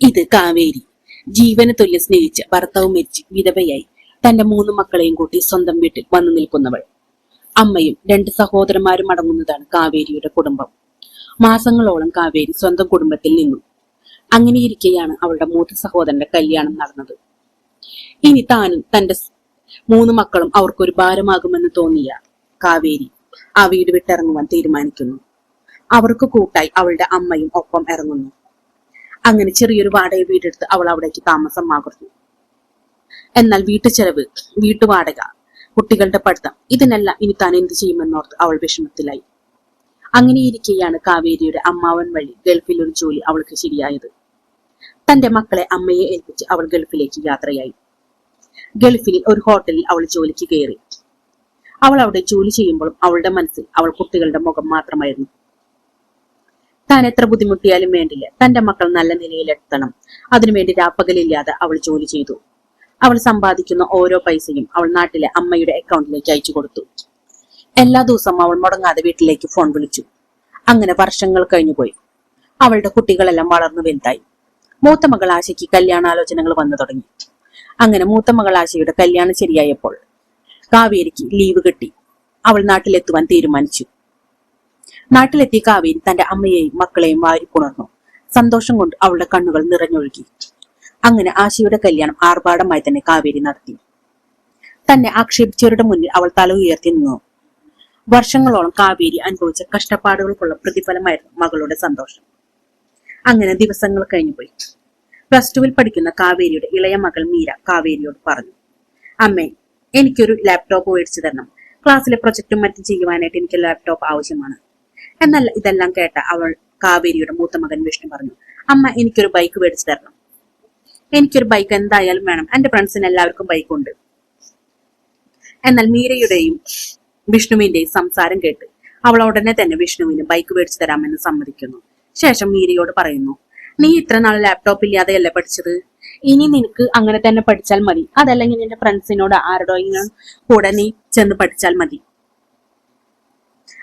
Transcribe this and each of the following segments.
ഇത് കാവേരി. ജീവന തുല്യ സ്നേഹിച്ച് ഭർത്താവ് മരിച്ച് വിധവയായി. തന്റെ മൂന്ന് മക്കളെയും കൂട്ടി സ്വന്തം വീട്ടിൽ വന്നു നിൽക്കുന്നവൾ. അമ്മയും രണ്ട് സഹോദരന്മാരും അടങ്ങുന്നതാണ് കാവേരിയുടെ കുടുംബം. മാസങ്ങളോളം കാവേരി സ്വന്തം കുടുംബത്തിൽ നിന്നു. അങ്ങനെയിരിക്കെയാണ് അവളുടെ മൂത്ത സഹോദരന്റെ കല്യാണം നടന്നത്. ഇനി താനും തന്റെ മൂന്ന് മക്കളും അവർക്കൊരു ഭാരമാകുമെന്ന് തോന്നിയ കാവേരി ആ വീട് വിട്ടിറങ്ങുവാൻ തീരുമാനിക്കുന്നു. അവർക്ക് കൂട്ടായി അവളുടെ അമ്മയും ഒപ്പം ഇറങ്ങുന്നു. അങ്ങനെ ചെറിയൊരു വാടക വീടെടുത്ത് അവൾ അവിടേക്ക് താമസം ആകുന്നു എന്നാൽ വീട്ടു ചെലവ് വീട്ടുവാടക കുട്ടികളുടെ പഠിത്തം ഇതിനെല്ലാം ഇനി താൻ എന്ത് ചെയ്യുമെന്നോർത്ത് അവൾ വിഷമത്തിലായി. അങ്ങനെയിരിക്കെയാണ് കാവേരിയുടെ അമ്മാവൻ വഴി ഗൾഫിൽ ഒരു ജോലി അവൾക്ക് ശരിയായത്. തന്റെ മക്കളെ അമ്മയെ ഏൽപ്പിച്ച് അവൾ ഗൾഫിലേക്ക് യാത്രയായി. ഗൾഫിൽ ഒരു ഹോട്ടലിൽ അവൾ ജോലിക്ക് കയറി. അവൾ അവിടെ ജോലി ചെയ്യുമ്പോഴും അവളുടെ മനസ്സിൽ അവൾ കുട്ടികളുടെ മുഖം മാത്രമായിരുന്നു. താൻ എത്ര ബുദ്ധിമുട്ടിയാലും വേണ്ടില്ല. തന്റെ മക്കൾ നല്ല നിലയിലെത്തണം അതിനുവേണ്ടി രാപ്പകലില്ലാതെ അവൾ ജോലി ചെയ്തു. അവൾ സമ്പാദിക്കുന്ന ഓരോ പൈസയും അവൾ നാട്ടിലെ അമ്മയുടെ അക്കൗണ്ടിലേക്ക് അയച്ചു കൊടുത്തു. എല്ലാ ദിവസവും അവൾ മുടങ്ങാതെ വീട്ടിലേക്ക് ഫോൺ വിളിച്ചു. അങ്ങനെ വർഷങ്ങൾ കഴിഞ്ഞുപോയി. അവളുടെ കുട്ടികളെല്ലാം വളർന്നു വലുതായി. മൂത്ത മകൾ ആശയ്ക്ക് കല്യാണാലോചനകൾ വന്നു തുടങ്ങി. അങ്ങനെ മൂത്ത മകൾ ആശയുടെ കല്യാണം ശരിയായപ്പോൾ കാവേരിക്ക് ലീവ് കിട്ടി. അവൾ നാട്ടിലെത്തുവാൻ തീരുമാനിച്ചു. നാട്ടിലെത്തിയ കാവേരി തന്റെ അമ്മയെയും മക്കളെയും വാരിപ്പുണർന്നു സന്തോഷം കൊണ്ട് അവളുടെ കണ്ണുകൾ നിറഞ്ഞൊഴുകി. അങ്ങനെ ആശയുടെ കല്യാണം ആർഭാടമായി തന്നെ കാവേരി നടത്തി. തന്നെ ആക്ഷേപിച്ചവരുടെ മുന്നിൽ അവൾ തല ഉയർത്തി നിന്നു. വർഷങ്ങളോളം കാവേരി അനുഭവിച്ച കഷ്ടപ്പാടുകൾക്കുള്ള പ്രതിഫലമായിരുന്നു മകളുടെ സന്തോഷം. അങ്ങനെ ദിവസങ്ങൾ കഴിഞ്ഞുപോയി. പ്ലസ് ടുവിൽ പഠിക്കുന്ന കാവേരിയുടെ ഇളയ മകൾ മീര കാവേരിയോട് പറഞ്ഞു അമ്മേ എനിക്കൊരു ലാപ്ടോപ്പ് മേടിച്ചു തരണം. ക്ലാസ്സിലെ പ്രൊജക്റ്റും മറ്റും ചെയ്യുവാനായിട്ട് എനിക്ക് ലാപ്ടോപ്പ് ആവശ്യമാണ്. എന്നാൽ ഇതെല്ലാം കേട്ട അവൾ കാവേരിയുടെ മൂത്ത മകൻ വിഷ്ണു പറഞ്ഞു അമ്മ എനിക്കൊരു ബൈക്ക് മേടിച്ചു തരണം. എനിക്കൊരു ബൈക്ക് എന്തായാലും വേണം. എന്റെ ഫ്രണ്ട്സിന് എല്ലാവർക്കും ബൈക്ക് ഉണ്ട് എന്നാൽ മീരയുടെയും വിഷ്ണുവിന്റെയും സംസാരം കേട്ട് അവൾ ഉടനെ തന്നെ വിഷ്ണുവിന് ബൈക്ക് മേടിച്ചു തരാമെന്ന് സമ്മതിക്കുന്നു. ശേഷം മീരയോട് പറയുന്നു നീ ഇത്ര നാൾ ലാപ്ടോപ്പ് ഇല്ലാതെയല്ലേ പഠിച്ചത്? ഇനി നിനക്ക് അങ്ങനെ തന്നെ പഠിച്ചാൽ മതി. അതല്ലെങ്കിൽ നിന്റെ ഫ്രണ്ട്സിനോട് ആരുടെയെങ്കിലും കൂടെ നീ ചെന്ന് പഠിച്ചാൽ മതി.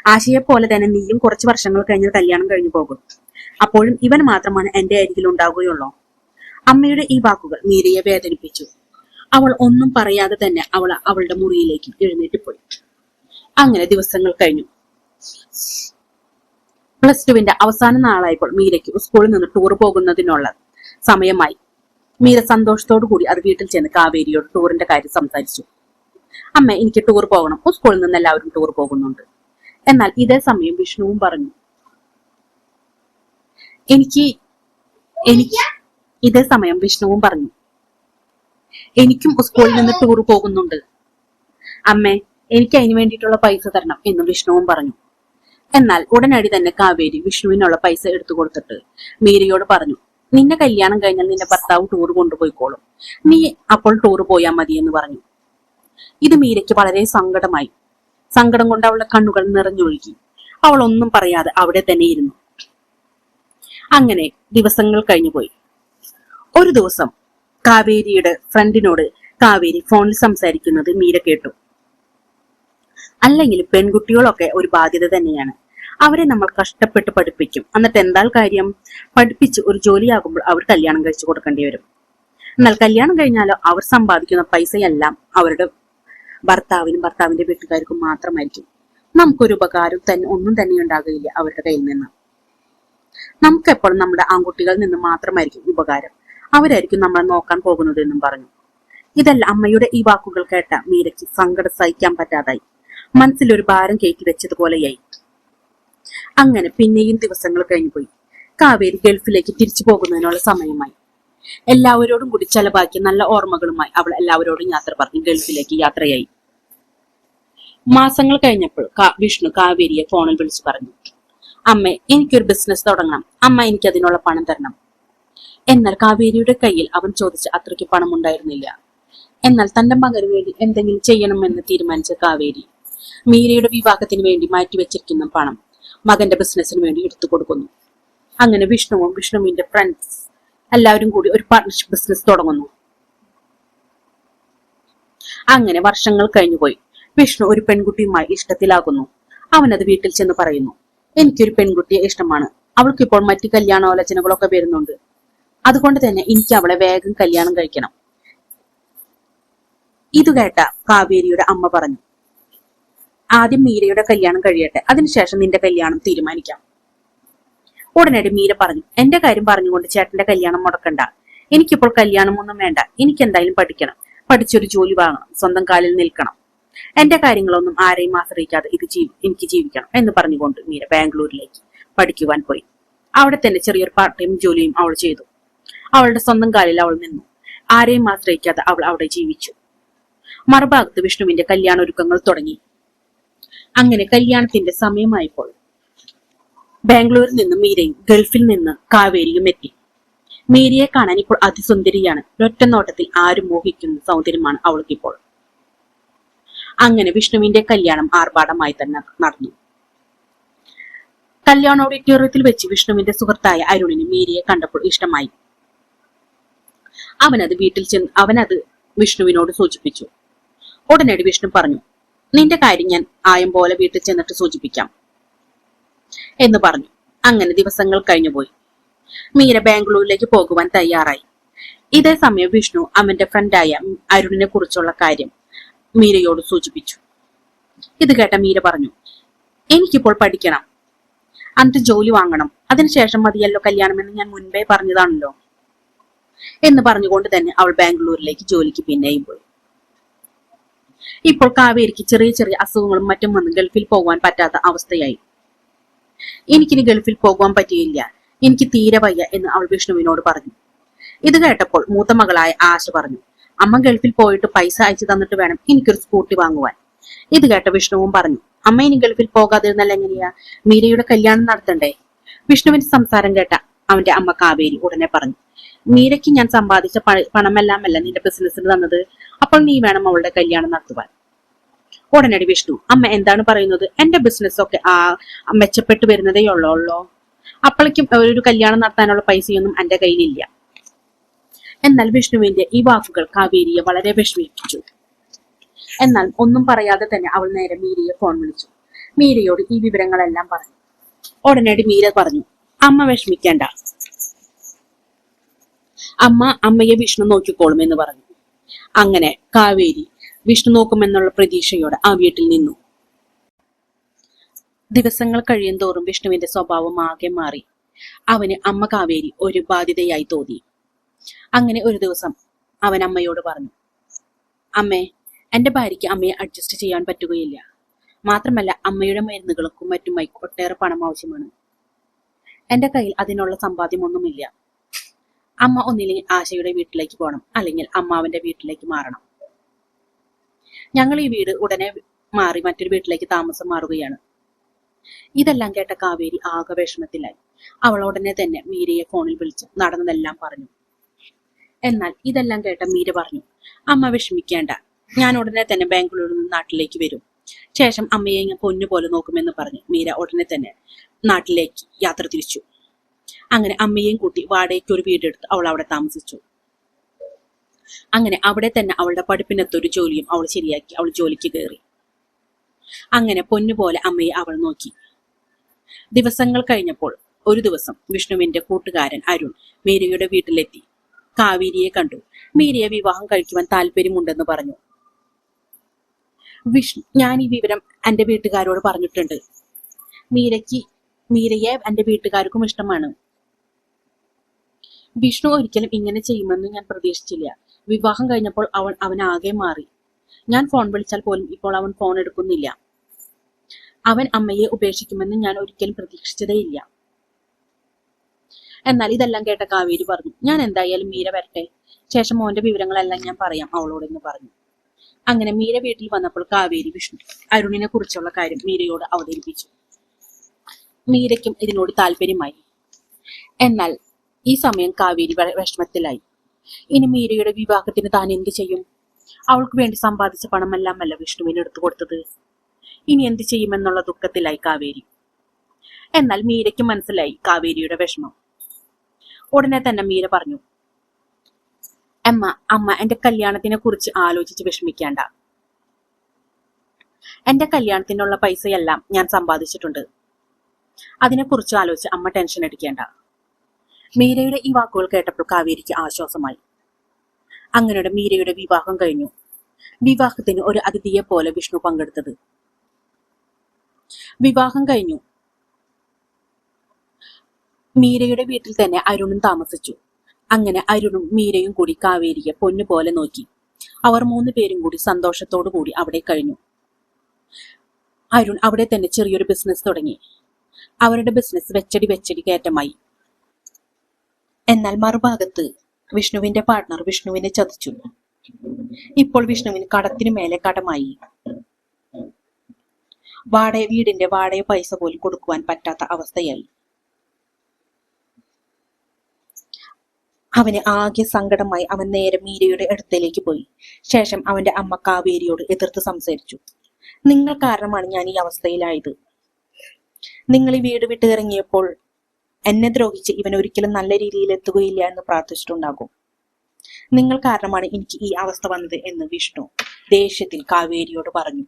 ആശയെ പോലെ തന്നെ നീയും കുറച്ച് വർഷങ്ങൾ കഴിഞ്ഞ് കല്യാണം കഴിഞ്ഞു പോകും. അപ്പോഴും ഇവൻ മാത്രമാണ് എന്റെ അരികിൽ ഉണ്ടാവുകയുള്ളൂ. അമ്മയുടെ ഈ വാക്കുകൾ മീരയെ വേദനിപ്പിച്ചു. അവൾ ഒന്നും പറയാതെ തന്നെ അവൾ അവളുടെ മുറിയിലേക്ക് എഴുന്നേറ്റ് പോയി അങ്ങനെ ദിവസങ്ങൾ കഴിഞ്ഞു. പ്ലസ് ടുവിന്റെ അവസാന നാളായപ്പോൾ മീരയ്ക്ക് സ്കൂളിൽ നിന്ന് ടൂർ പോകുന്നതിനുള്ള സമയമായി. മീര സന്തോഷത്തോടു കൂടി അത് വീട്ടിൽ ചെന്ന് കാവേരിയോട് ടൂറിന്റെ കാര്യം സംസാരിച്ചു. അമ്മ എനിക്ക് ടൂർ പോകണം. സ്കൂളിൽ നിന്ന് എല്ലാവരും ടൂർ പോകുന്നുണ്ട്. എന്നാൽ ഇതേ സമയം വിഷ്ണുവും പറഞ്ഞു എനിക്ക് എനിക്ക് ഇതേ സമയം വിഷ്ണുവും പറഞ്ഞു എനിക്കും സ്കൂളിൽ നിന്ന് ടൂർ പോകുന്നുണ്ട്. അമ്മേ എനിക്ക് അതിന് വേണ്ടിയിട്ടുള്ള പൈസ തരണം എന്ന് വിഷ്ണുവും പറഞ്ഞു. എന്നാൽ ഉടനടി തന്നെ കാവേരി വിഷ്ണുവിനുള്ള പൈസ എടുത്തു കൊടുത്തിട്ട് മീരയോട് പറഞ്ഞു നിന്റെ കല്യാണം കഴിഞ്ഞാൽ നിന്റെ ഭർത്താവ് ടൂർ കൊണ്ടുപോയിക്കോളും. നീ അപ്പോൾ ടൂർ പോയാൽ മതി എന്ന് പറഞ്ഞു. ഇത് മീരയ്ക്ക് വളരെ സങ്കടമായി. സങ്കടം കൊണ്ട് അവളുടെ കണ്ണുകൾ നിറഞ്ഞൊഴുകി. അവൾ ഒന്നും പറയാതെ അവിടെ തന്നെ ഇരുന്നു. അങ്ങനെ ദിവസങ്ങൾ കഴിഞ്ഞുപോയി. ഒരു ദിവസം കാവേരിയുടെ ഫ്രണ്ടിനോട് കാവേരി ഫോണിൽ സംസാരിക്കുന്നത് മീര കേട്ടു. അല്ലെങ്കിൽ പെൺകുട്ടികളൊക്കെ ഒരു ബാധ്യത തന്നെയാണ്. അവരെ നമ്മൾ കഷ്ടപ്പെട്ട് പഠിപ്പിക്കും. എന്നിട്ട് എന്താ കാര്യം? പഠിപ്പിച്ച് ഒരു ജോലിയാകുമ്പോൾ അവർ കല്യാണം കഴിച്ചു കൊടുക്കേണ്ടി വരും. എന്നാൽ കല്യാണം കഴിഞ്ഞാലോ അവർ സമ്പാദിക്കുന്ന പൈസയെല്ലാം അവരുടെ ഭർത്താവിനും ഭർത്താവിന്റെ വീട്ടുകാർക്കും മാത്രമായിരിക്കും. നമുക്കൊരു ഉപകാരം തന്നെ ഒന്നും തന്നെ ഉണ്ടാകില്ല അവരുടെ കയ്യിൽ നിന്ന്. നമുക്ക് എപ്പോഴും നമ്മുടെ ആൺകുട്ടികളിൽ നിന്ന് മാത്രമായിരിക്കും ഉപകാരം. അവരായിരിക്കും നമ്മളെ നോക്കാൻ പോകുന്നത് എന്നും പറഞ്ഞു. ഇതെല്ലാം അമ്മയുടെ ഈ വാക്കുകൾ കേട്ട മീരയ്ക്ക് സങ്കടം സഹിക്കാൻ പറ്റാതായി. മനസ്സിലൊരു ഭാരം കയറ്റി വെച്ചതുപോലെയായി അങ്ങനെ പിന്നെയും ദിവസങ്ങൾ കഴിഞ്ഞുപോയി കാവേരി ഗൾഫിലേക്ക് തിരിച്ചു പോകുന്നതിനുള്ള സമയമായി. എല്ലാവരോടും കൂടി ചെലവാക്കിയ നല്ല ഓർമ്മകളുമായി അവൾ എല്ലാവരോടും യാത്ര പറഞ്ഞു ഗൾഫിലേക്ക് യാത്രയായി. മാസങ്ങൾ കഴിഞ്ഞപ്പോൾ വിഷ്ണു കാവേരിയെ ഫോണിൽ വിളിച്ചു പറഞ്ഞു അമ്മ എനിക്കൊരു ബിസിനസ് തുടങ്ങണം. അമ്മ എനിക്ക് അതിനുള്ള പണം തരണം. എന്നാൽ കാവേരിയുടെ കയ്യിൽ അവൻ ചോദിച്ച അത്രയ്ക്ക് പണം ഉണ്ടായിരുന്നില്ല എന്നാൽ തന്റെ മകന് വേണ്ടി എന്തെങ്കിലും ചെയ്യണമെന്ന് തീരുമാനിച്ച കാവേരി മീരയുടെ വിവാഹത്തിന് വേണ്ടി മാറ്റിവെച്ചിരിക്കുന്ന പണം മകന്റെ ബിസിനസ്സിന് വേണ്ടി എടുത്തു കൊടുക്കുന്നു. അങ്ങനെ വിഷ്ണുവും വിഷ്ണുവിന്റെ ഫ്രണ്ട്സ് എല്ലാവരും കൂടി ഒരു പാർട്ണർഷിപ്പ് ബിസിനസ് തുടങ്ങുന്നു. അങ്ങനെ വർഷങ്ങൾ കഴിഞ്ഞുപോയി. വിഷ്ണു ഒരു പെൺകുട്ടിയുമായി ഇഷ്ടത്തിലാകുന്നു. അവനത് വീട്ടിൽ ചെന്ന് പറയുന്നു എനിക്കൊരു പെൺകുട്ടിയെ ഇഷ്ടമാണ്. അവൾക്കിപ്പോൾ മറ്റു കല്യാണാലോചനകളൊക്കെ വരുന്നുണ്ട്. അതുകൊണ്ട് തന്നെ എനിക്ക് അവളെ വേഗം കല്യാണം കഴിക്കണം. ഇത് കേട്ട കാവേരിയുടെ അമ്മ പറഞ്ഞു ആദ്യം മീരയുടെ കല്യാണം കഴിയട്ടെ. അതിനുശേഷം നിന്റെ കല്യാണം തീരുമാനിക്കാം. ഉടനടി മീര പറഞ്ഞു എന്റെ കാര്യം പറഞ്ഞുകൊണ്ട് ചേട്ടന്റെ കല്യാണം മുടക്കണ്ട. എനിക്കിപ്പോൾ കല്യാണം ഒന്നും വേണ്ട. എനിക്ക് എന്തായാലും പഠിക്കണം. പഠിച്ചൊരു ജോലി വാങ്ങണം. സ്വന്തം കാലിൽ നിൽക്കണം. എന്റെ കാര്യങ്ങളൊന്നും ആരെയും ആശ്രയിക്കാതെ ഇത് ജീവി എനിക്ക് ജീവിക്കണം എന്ന് പറഞ്ഞുകൊണ്ട് മീര ബാംഗ്ലൂരിലേക്ക് പഠിക്കുവാൻ പോയി. അവിടെ തന്നെ ചെറിയൊരു പാർട്ട് ടൈം ജോലിയും അവൾ ചെയ്തു. അവളുടെ സ്വന്തം കാലിൽ അവൾ നിന്നു. ആരെയും ആശ്രയിക്കാതെ അവൾ അവിടെ ജീവിച്ചു. മറുഭാഗത്ത് വിഷ്ണുവിന്റെ കല്യാണ ഒരുക്കങ്ങൾ തുടങ്ങി. അങ്ങനെ കല്യാണത്തിന്റെ സമയമായപ്പോൾ ബാംഗ്ലൂരിൽ നിന്ന് മീരയും ഗൾഫിൽ നിന്ന് കാവേരിയും എത്തി. മീരയെ കാണാൻ ഇപ്പോൾ അതിസുന്ദരിയാണ്. ഒറ്റ നോട്ടത്തിൽ ആരും മോഹിക്കുന്ന സൗന്ദര്യമാണ് അവൾക്കിപ്പോൾ. അങ്ങനെ വിഷ്ണുവിന്റെ കല്യാണം ആർഭാടമായി തന്നെ നടന്നു. കല്യാണ ഓഡിറ്റോറിയത്തിൽ വെച്ച് വിഷ്ണുവിന്റെ സുഹൃത്തായ അരുണിന് മീരിയെ കണ്ടപ്പോൾ ഇഷ്ടമായി. അവനത് വീട്ടിൽ ചെന്ന് അവനത് വിഷ്ണുവിനോട് സൂചിപ്പിച്ചു. ഉടനടി വിഷ്ണു പറഞ്ഞു നിന്റെ കാര്യം ഞാൻ ആയം പോലെ വീട്ടിൽ ചെന്നിട്ട് സൂചിപ്പിക്കാം എന്ന് പറഞ്ഞു. അങ്ങനെ ദിവസങ്ങൾ കഴിഞ്ഞുപോയി മീര ബാംഗ്ലൂരിലേക്ക് പോകുവാൻ തയ്യാറായി. ഇതേ സമയം വിഷ്ണു അവന്റെ ഫ്രണ്ടായ അരുണിനെ കുറിച്ചുള്ള കാര്യം മീരയോട് സൂചിപ്പിച്ചു. ഇത് കേട്ട മീര പറഞ്ഞു എനിക്കിപ്പോൾ പഠിക്കണം. എന്നിട്ട് ജോലി വാങ്ങണം. അതിനുശേഷം മതിയല്ലോ കല്യാണം എന്ന് ഞാൻ മുൻപേ പറഞ്ഞതാണല്ലോ. എന്ന് പറഞ്ഞുകൊണ്ട് തന്നെ അവൾ ബാംഗ്ലൂരിലേക്ക് ജോലിക്ക് പിന്നെയും പോയി. ഇപ്പോൾ കാവേരിക്ക് ചെറിയ ചെറിയ അസുഖങ്ങളും മറ്റും വന്ന് ഗൾഫിൽ പോകാൻ പറ്റാത്ത അവസ്ഥയായി. എനിക്കിനി ഗൾഫിൽ പോകുവാൻ പറ്റിയില്ല. എനിക്ക് തീരെ വയ്യ എന്ന് അവൾ വിഷ്ണുവിനോട് പറഞ്ഞു. ഇത് കേട്ടപ്പോൾ മൂത്ത മകളായ ആശ പറഞ്ഞു അമ്മ ഗൾഫിൽ പോയിട്ട് പൈസ അയച്ചു തന്നിട്ട് വേണം എനിക്കൊരു സ്കൂട്ടി വാങ്ങുവാൻ. ഇത് കേട്ട വിഷ്ണുവും പറഞ്ഞു അമ്മ ഇനി ഗൾഫിൽ പോകാതിരുന്നാൽ എങ്ങനെയാ? മീരയുടെ കല്യാണം നടത്തണ്ടേ? വിഷ്ണുവിന്റെ സംസാരം കേട്ട അവന്റെ അമ്മ കാവേരി ഉടനെ പറഞ്ഞു മീരയ്ക്ക് ഞാൻ സമ്പാദിച്ച പണമെല്ലാം പണമെല്ലാമല്ല നിന്റെ ബിസിനസ്സിന് തന്നത്. അപ്പോൾ നീ വേണം അവളുടെ കല്യാണം നടത്തുവാൻ. ഉടനടി വിഷ്ണു അമ്മ എന്താണ് പറയുന്നത്? എന്റെ ബിസിനസ് ഒക്കെ ആ മെച്ചപ്പെട്ടു വരുന്നതേ ഉള്ളോ അപ്പോഴേക്കും ഒരു കല്യാണം നടത്താനുള്ള പൈസയൊന്നും എന്റെ കയ്യിലില്ല. എന്നാൽ വിഷ്ണുവിന്റെ ഈ വാക്കുകൾ കാവേരിയെ വളരെ വിഷമിപ്പിച്ചു. എന്നാൽ ഒന്നും പറയാതെ തന്നെ അവൾ നേരെ മീരയെ ഫോൺ വിളിച്ചു. മീരയോട് ഈ വിവരങ്ങളെല്ലാം പറഞ്ഞു. ഉടനടി മീര പറഞ്ഞു അമ്മ വിഷമിക്കേണ്ട. അമ്മ അമ്മയെ വിഷ്ണു നോക്കിക്കോളും എന്ന് പറഞ്ഞു. അങ്ങനെ കാവേരി വിഷ്ണു നോക്കുമെന്നുള്ള പ്രതീക്ഷയോടെ ആ വീട്ടിൽ നിന്നു. ദിവസങ്ങൾ കഴിയും തോറും വിഷ്ണുവിന്റെ സ്വഭാവം ആകെ മാറി. അവന് അമ്മ കാവേരി ഒരു ബാധ്യതയായി തോന്നി. അങ്ങനെ ഒരു ദിവസം അവൻ അമ്മയോട് പറഞ്ഞു അമ്മേ എന്റെ ഭാര്യയ്ക്ക് അമ്മയെ അഡ്ജസ്റ്റ് ചെയ്യാൻ പറ്റുകയില്ല. മാത്രമല്ല അമ്മയുടെ മരുന്നുകൾക്കും മറ്റുമായി ഒട്ടേറെ പണം ആവശ്യമാണ്. എന്റെ കയ്യിൽ അതിനുള്ള സമ്പാദ്യമൊന്നുമില്ല. അമ്മ ഒന്നില്ലെങ്കിൽ ആശയുടെ വീട്ടിലേക്ക് പോകണം അല്ലെങ്കിൽ അമ്മാവന്റെ വീട്ടിലേക്ക് മാറണം. ഞങ്ങൾ ഈ വീട് ഉടനെ മാറി മറ്റൊരു വീട്ടിലേക്ക് താമസം മാറുകയാണ്. ഇതെല്ലാം കേട്ട കാവേരി ആകെ വിഷമത്തിലായി. അവൾ ഉടനെ തന്നെ മീരയെ ഫോണിൽ വിളിച്ച് നടന്നതെല്ലാം പറഞ്ഞു. എന്നാൽ ഇതെല്ലാം കേട്ട മീര പറഞ്ഞു അമ്മ വിഷമിക്കേണ്ട. ഞാൻ ഉടനെ തന്നെ ബാംഗ്ലൂരിൽ നിന്ന് നാട്ടിലേക്ക് വരും. ശേഷം അമ്മയെ ഞാൻ പൊന്നുപോലെ നോക്കുമെന്ന് പറഞ്ഞു മീര ഉടനെ തന്നെ നാട്ടിലേക്ക് യാത്ര തിരിച്ചു. അങ്ങനെ അമ്മയെയും കൂട്ടി വാടകയ്ക്ക് ഒരു വീടെടുത്ത് അവൾ അവിടെ താമസിച്ചു. അങ്ങനെ അവിടെ തന്നെ അവളുടെ പഠിപ്പിനത്തൊരു ജോലിയും അവൾ ശരിയാക്കി അവൾ ജോലിക്ക് കയറി. അങ്ങനെ പൊന്നുപോലെ അമ്മയെ അവൾ നോക്കി. ദിവസങ്ങൾ കഴിഞ്ഞപ്പോൾ ഒരു ദിവസം വിഷ്ണുവിന്റെ കൂട്ടുകാരൻ അരുൺ മീരയുടെ വീട്ടിലെത്തി. കാവേരിയെ കണ്ടു. മീരയെ വിവാഹം കഴിക്കുവാൻ താല്പര്യമുണ്ടെന്ന് പറഞ്ഞു. വിഷ്ണു ഞാൻ ഈ വിവരം എന്റെ വീട്ടുകാരോട് പറഞ്ഞിട്ടുണ്ട്. മീരയ്ക്ക് മീരയെ എന്റെ വീട്ടുകാർക്കും ഇഷ്ടമാണ്. വിഷ്ണു ഒരിക്കലും ഇങ്ങനെ ചെയ്യുമെന്ന് ഞാൻ പ്രതീക്ഷിച്ചില്ല. വിവാഹം കഴിഞ്ഞപ്പോൾ അവൻ ആകെ മാറി. ഞാൻ ഫോൺ വിളിച്ചാൽ പോലും ഇപ്പോൾ അവൻ ഫോൺ എടുക്കുന്നില്ല. അവൻ അമ്മയെ ഉപേക്ഷിക്കുമെന്ന് ഞാൻ ഒരിക്കലും പ്രതീക്ഷിച്ചതേയില്ല. എന്നാൽ ഇതെല്ലാം കേട്ട കാവേരി പറഞ്ഞു ഞാൻ എന്തായാലും മീര വരട്ടെ. ശേഷം മോന്റെ വിവരങ്ങളെല്ലാം ഞാൻ പറയാം അവളോട് എന്ന് പറഞ്ഞു. അങ്ങനെ മീര വീട്ടിൽ വന്നപ്പോൾ കാവേരി വിഷ്ണു അരുണിനെ കുറിച്ചുള്ള കാര്യം മീരയോട് അവതരിപ്പിച്ചു. മീരയ്ക്കും ഇതിനോട് താല്പര്യമായി. എന്നാൽ ഈ സമയം കാവേരി വിഷമത്തിലായി. ഇനി മീരയുടെ വിവാഹത്തിന് താൻ എന്ത് ചെയ്യും? അവൾക്ക് വേണ്ടി സമ്പാദിച്ച പണമെല്ലാമല്ല വിഷ്ണുവിന് എടുത്തു കൊടുത്തത്. ഇനി എന്ത് ചെയ്യുമെന്നുള്ള ദുഃഖത്തിലായി കാവേരി. എന്നാൽ മീരയ്ക്ക് മനസ്സിലായി കാവേരിയുടെ വിഷമം. ഉടനെ തന്നെ മീര പറഞ്ഞു അമ്മ അമ്മ എന്റെ കല്യാണത്തിനെ കുറിച്ച് ആലോചിച്ച് വിഷമിക്കേണ്ട. എന്റെ കല്യാണത്തിനുള്ള പൈസയെല്ലാം ഞാൻ സമ്പാദിച്ചിട്ടുണ്ട്. അതിനെക്കുറിച്ച് ആലോചിച്ച് അമ്മ ടെൻഷൻ അടിക്കേണ്ട. മീരയുടെ ഈ വാക്കുകൾ കേട്ടപ്പോൾ കാവേരിക്ക് ആശ്വാസമായി. അങ്ങനെ മീരയുടെ വിവാഹം കഴിഞ്ഞു. വിവാഹത്തിന് ഒരു അതിഥിയെ പോലെ വിഷ്ണു പങ്കെടുത്തത്. വിവാഹം കഴിഞ്ഞു. മീരയുടെ വീട്ടിൽ തന്നെ അരുണും താമസിച്ചു. അങ്ങനെ അരുണും മീരയും കൂടി കാവേരിയെ പൊന്നുപോലെ നോക്കി. അവർ മൂന്ന് പേരും കൂടി സന്തോഷത്തോടു കൂടി അവിടെ കഴിഞ്ഞു. അരുൺ അവിടെ തന്നെ ചെറിയൊരു ബിസിനസ് തുടങ്ങി. അവരുടെ ബിസിനസ് വെച്ചടി വെച്ചടി കയറ്റമായി. എന്നാൽ മറുഭാഗത്ത് വിഷ്ണുവിന്റെ പാർട്ട്ണർ വിഷ്ണുവിനെ ചതിച്ചു. ഇപ്പോൾ വിഷ്ണുവിന് കടത്തിനു മേലെ കടമായി. വാടക വീടിന്റെ വാടക പൈസ പോലും കൊടുക്കുവാൻ പറ്റാത്ത അവസ്ഥയായി. അവന് ആകെ സങ്കടമായി അവൻ നേരെ മീരയുടെ അടുത്തേക്ക് പോയി. ശേഷം അവന്റെ അമ്മ കാവേരിയോട് എതിർത്ത് സംസാരിച്ചു. നിങ്ങൾ കാരണമാണ് ഞാൻ ഈ അവസ്ഥയിലായത്. നിങ്ങൾ ഈ വീട് വിട്ട് ഇറങ്ങിയപ്പോൾ എന്നെ ദ്രോഹിച്ച് ഇവൻ ഒരിക്കലും നല്ല രീതിയിൽ എത്തുകയില്ല എന്ന് പ്രാർത്ഥിച്ചിട്ടുണ്ടാകും. നിങ്ങൾ കാരണമാണ് എനിക്ക് ഈ അവസ്ഥ വന്നത് എന്ന് വിഷ്ണു ദേഷ്യത്തിൽ കാവേരിയോട് പറഞ്ഞു.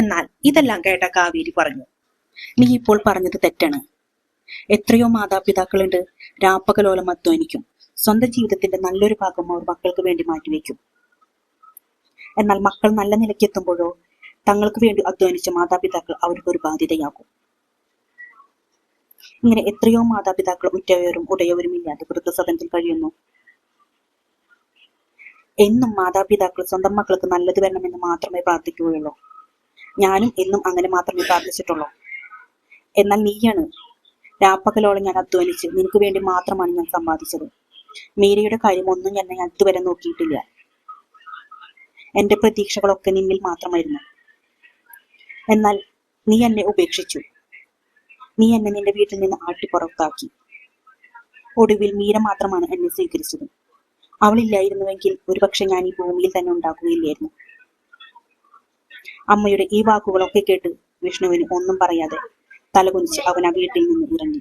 എന്നാൽ ഇതെല്ലാം കേട്ട കാവേരി പറഞ്ഞു നീ ഇപ്പോൾ പറഞ്ഞത് തെറ്റാണ്. എത്രയോ മാതാപിതാക്കളുണ്ട്. രാപ്പകലോലം അധ്വാനിക്കും. സ്വന്തം ജീവിതത്തിന്റെ നല്ലൊരു ഭാഗം അവർ മക്കൾക്ക് വേണ്ടി മാറ്റിവെക്കും. എന്നാൽ മക്കൾ നല്ല നിലയ്ക്ക് എത്തുമ്പോഴോ തങ്ങൾക്ക് വേണ്ടി അധ്വാനിച്ച മാതാപിതാക്കൾ അവർക്ക് ഒരു ബാധ്യതയാകും. ഇങ്ങനെ എത്രയോ മാതാപിതാക്കൾ ഉറ്റവരും ഉടയവരും ഇല്ലാതെ വൃദ്ധസദനത്തിൽ കഴിയുന്നു. എന്നും മാതാപിതാക്കൾ സ്വന്തം മക്കൾക്ക് നല്ലത് വരണമെന്ന് മാത്രമേ പ്രാർത്ഥിക്കുകയുള്ളൂ. ഞാനും എന്നും അങ്ങനെ മാത്രമേ പ്രാർത്ഥിച്ചിട്ടുള്ളൂ. എന്നാൽ നീയാണ് രാപ്പകലോളം ഞാൻ അധ്വാനിച്ച് നിനക്ക് വേണ്ടി മാത്രമാണ് ഞാൻ സമ്പാദിച്ചത്. മീരയുടെ കാര്യമൊന്നും എന്നെ ഞാൻ ഇതുവരെ നോക്കിയിട്ടില്ല. എന്റെ പ്രതീക്ഷകളൊക്കെ നിന്നിൽ മാത്രമായിരുന്നു. എന്നാൽ നീ എന്നെ ഉപേക്ഷിച്ചു. നീ എന്നെ നിന്റെ വീട്ടിൽ നിന്ന് ആട്ടിപ്പുറത്താക്കി. ഒടുവിൽ മീര മാത്രമാണ് എന്നെ സ്വീകരിച്ചത്. അവളില്ലായിരുന്നുവെങ്കിൽ ഒരുപക്ഷെ ഞാൻ ഈ ഭൂമിയിൽ തന്നെ ഉണ്ടാക്കുകയില്ലായിരുന്നു അമ്മയുടെ ഈ വാക്കുകളൊക്കെ കേട്ട് വിഷ്ണുവിന് ഒന്നും പറയാതെ തലകുനിച്ച് അവൻ ആ വീട്ടിൽ നിന്ന് ഇറങ്ങി.